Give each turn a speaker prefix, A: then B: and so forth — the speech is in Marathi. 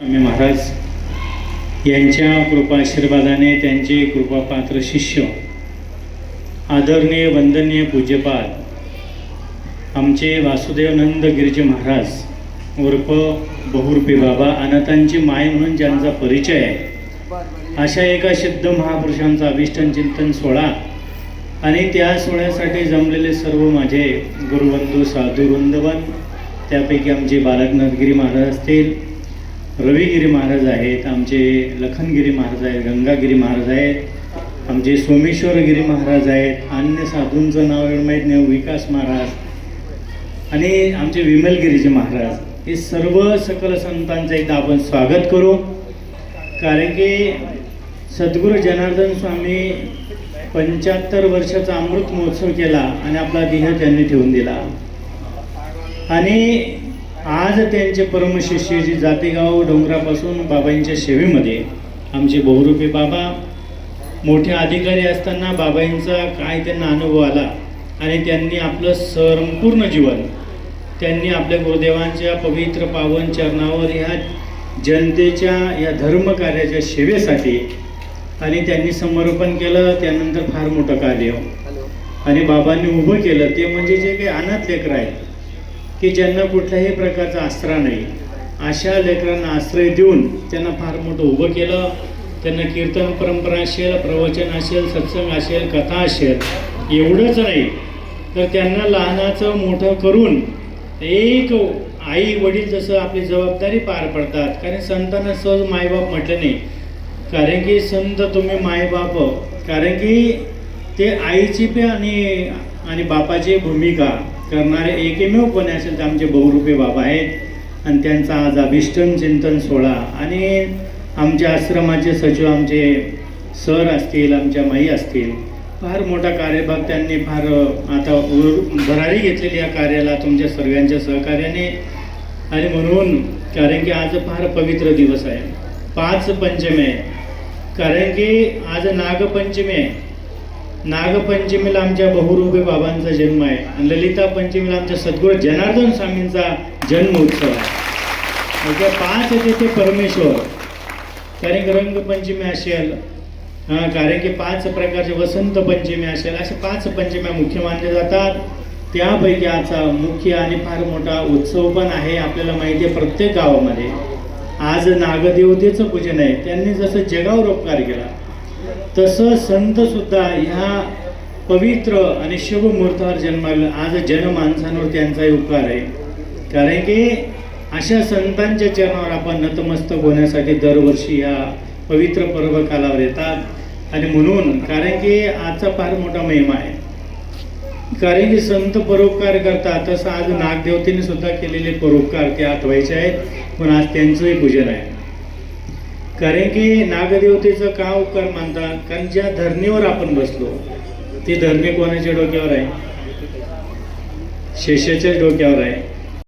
A: स्वामी महाराज यांच्या कृपा आशीर्वादाने त्यांचे कृपापात्र शिष्य आदरणीय वंदनीय पूज्यपाद आमचे वासुदेवनंद गिरीजी महाराज उर्फ बहुरूपी बाबा अनाथांची माय म्हणून ज्यांचा परिचय आहे अशा एका सिद्ध महापुरुषांचा अभिष्टन चिंतन सोहळा आणि त्या सोहळ्यासाठी जमलेले सर्व माझे गुरुबंधू साधू वृंदवन त्यापैकी आमचे बालकनाथगिरी महाराज असतील रविगिरी महाराज आहेत आमचे लखनगिरी महाराज आहेत गंगागिरी महाराज आहेत आमचे सोमेश्वरगिरी महाराज आहेत अन्य साधूंचं नाव एवढं माहीत नाही विकास महाराज आणि आमचे विमलगिरीचे महाराज. हे सर्व सकल संतांचं एकदा आपण स्वागत करू. कारण की सद्गुरू जनार्दन स्वामी पंच्याहत्तर वर्षाचा अमृत महोत्सव केला आणि आपला देह त्यांनी ठेवून दिला. आणि आज त्यांचे परमशिष्य जे जातेगाव डोंगरापासून बाबांच्या सेवेमध्ये आमचे बहुरूपी बाबा मोठे अधिकारी असताना बाबांचा काय त्यांना अनुभव आला आणि त्यांनी आपलं संपूर्ण जीवन त्यांनी आपल्या गुरुदेवांच्या पवित्र पावन चरणावर ह्या जनतेच्या या धर्म कार्याच्या सेवेसाठी आणि त्यांनी समर्पण केलं त्यानंतर फार मोठं कार्य. आणि बाबांनी उभं केलं ते म्हणजे जे काही अनाथ लेकरं आहेत की ज्यांना कुठल्याही प्रकारचा आसरा नाही अशा लेकरांना आश्रय देऊन त्यांना फार मोठं उभं केलं. त्यांना कीर्तन परंपरा असेल प्रवचन असेल सत्संग असेल कथा असेल एवढंच नाही. तर त्यांना लहानाचं मोठं करून एक आई वडील जसं आपली जबाबदारी पार पडतात कारण संतांना सहज मायबाप म्हटलं नाही. कारण की संत तुम्ही मायबाप कारण की ते आईची पण आणि आणि बापाची भूमिका. करणारे एकमेव कोणी असेल तर आमचे बहुरूपी बाबा आहेत. आणि त्यांचा आज अभिष्टन चिंतन सोहळा. आणि आमच्या आश्रमाचे सचिव आमचे सर असतील आमच्या माई असतील फार मोठा कार्यभाग त्यांनी फार आता उर- भरारी घेतलेली या कार्याला तुमच्या सर्वांच्या सहकार्याने. आणि म्हणून कारण की आज फार पवित्र दिवस आहे. पाच पंचमी आहे. कारण की आज नागपंचमी आहे. नागपंचमीला आमच्या बहुरूपी बाबांचा जन्म आहे. आणि ललिता पंचमीला आमच्या सद्गुरू जनार्दन स्वामींचा जन्म उत्सव आहे. म्हणजे पाच येते ते परमेश्वर. कारण की रंगपंचमी असेल हां कारण की पाच प्रकारचे वसंत पंचमी असेल असे पाच पंचम्या मुख्य मानले जातात. त्यापैकी आजचा मुख्य आणि फार मोठा उत्सव पण आहे आपल्याला माहिती आहे प्रत्येक गावामध्ये. आज नागदेवतेचं पूजन आहे. त्यांनी जसं जगावर उपकार केला तसं संत सुद्धा ह्या पवित्र आणि शुभ मुहूर्तावर जन्माला आज जनमानसांवर त्यांचाही उपकार आहे. कारण की अशा संतांच्या चरणावर आपण नतमस्तक होण्यासाठी दरवर्षी ह्या पवित्र पर्व कालावर येतात. आणि म्हणून कारण की आजचा फार मोठा महिमा आहे. कारण की संत परोपकार करतात. तसं आज नागदेवतेने सुद्धा केलेले परोपकार ते आठवायचे आहेत. पण आज त्यांचंही पूजन आहे. कारण की नागदेवतेचं का उपकार मानतात? कारण ज्या धरणीवर आपण बसलो ती धरणी कोणाच्या डोक्यावर आहे? शेषाच्या डोक्यावर आहे.